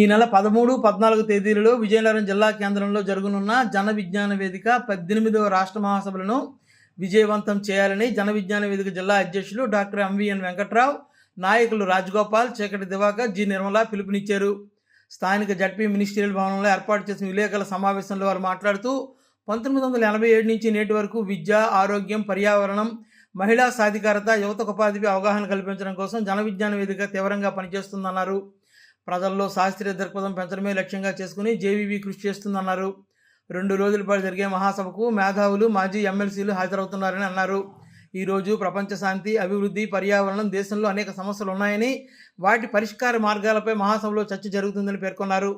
ఈ నెల పదమూడు పద్నాలుగు తేదీలలో విజయనగరం జిల్లా కేంద్రంలో జరగనున్న జన విజ్ఞాన వేదిక పద్దెనిమిదవ రాష్ట్ర మహాసభలను విజయవంతం చేయాలని జన విజ్ఞాన వేదిక జిల్లా అధ్యక్షులు డాక్టర్ ఎంవిఎన్ వెంకట్రావు నాయకులు రాజగోపాల్ చీకటి దివాకర్ జి నిర్మల పిలుపునిచ్చారు. స్థానిక జడ్పీ మినిస్ట్రియల్ భవనంలో ఏర్పాటు చేసిన విలేకరుల సమావేశంలో వారు మాట్లాడుతూ పంతొమ్మిది వందల ఎనభై ఏడు నుంచి నేటి వరకు విద్య ఆరోగ్యం పర్యావరణం మహిళా సాధికారత యువతకు ఉపాధిపై అవగాహన కల్పించడం కోసం జన విజ్ఞాన వేదిక తీవ్రంగా పనిచేస్తుందన్నారు. ప్రజల్లో శాస్త్రీయ దృక్పథం పెంచడమే లక్ష్యంగా చేసుకుని జేవీవీ కృషి చేస్తుందన్నారు. రెండు రోజుల పాటు జరిగే మహాసభకు మేధావులు మాజీ ఎమ్మెల్సీలు హాజరవుతున్నారని అన్నారు. ఈరోజు ప్రపంచ శాంతి అభివృద్ధి పర్యావరణం దేశంలో అనేక సమస్యలు ఉన్నాయని వాటి పరిష్కార మార్గాలపై మహాసభలో చర్చ జరుగుతుందని పేర్కొన్నారు.